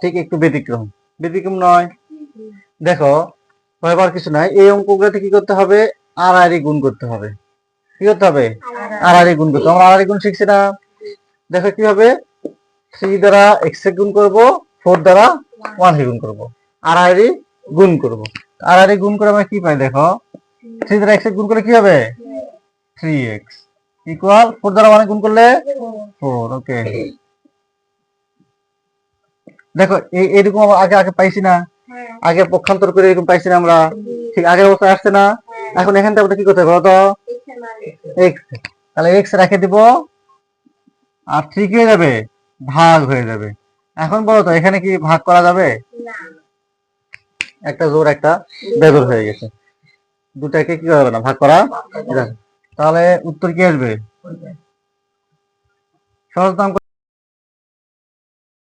ঠিক একটু ব্যতিক্রম। ব্যতিক্রম নয়। দেখো, ভয়বার কিছু নাই। এই অঙ্কগুলোতে কি করতে হবে? আর গুণ করতে হবে। কি করতে হবে? আর গুণ করতে। আমরা আর গুণ শিখছি না। দেখো কি হবে? থ্রি দ্বারা এক্স এ গুণ করব, ফোর দ্বারা ওয়ান এ গুণ করব। আর গুণ করব। আর গুণ করে আমরা কি পাই? দেখো, থ্রি দ্বারা এক্স এ গুণ করলে কি হবে? থ্রি এক্স ইকুয়াল ফোর দ্বারা ওয়ান গুণ করলে ফোর। ওকে। দেখো এরকম আগে আগে পাইছি না। আগে পক্ষান্তর করে এরকম পাইছি না আমরা। ঠিক আগের অবস্থায় আসছে না। এখন এখান থেকে আমরা কি করতে হবে এক্স তাহলে এক্স রেখে দিব। আর থ্রি কি হয়ে যাবে। ভাগ হয়ে যাবে। এখন বলো তো এখানে কি ভাগ করা যাবে? একটা জোর একটা বেজোর হয়ে গেছে। দুটাকে কি করা যাবে না? ভাগ করা তাহলে উত্তর কি আসবে? সহজতম